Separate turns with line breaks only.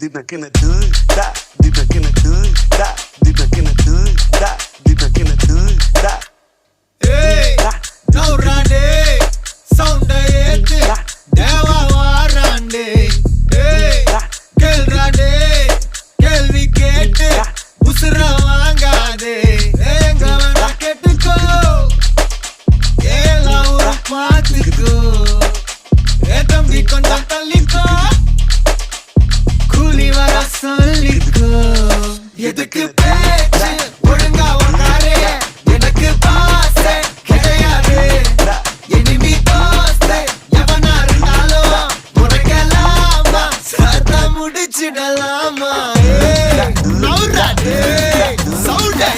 தினக்கின தூ தா தினக்கின தூ தா தினக்கின தூ தா தினக்கின தூ தா
ஏய் நௌராண்டே சவுண்ட ஏத்து தேவா வாராண்டே ஏய் கேள்றாண்டே கேள்வி கேட்டு உசுர வாங்காதே எங்க வேணா கேட்டுக்கோ ஏலாம் ஒரு பாத்துக்கோ ஏ தம்பி கொண்டா தள்ளிக்கோ கூலி வர சொல்லிக்கோ எதுக்கு பேச்சு ஒழுங்கா ஒன்னாரே எனக்கு பாச கிடையாது இனிமி தோசை எவனா இருந்தாலும் உனக்கலாமா சத முடிச்சிடலாமா சவுண்டே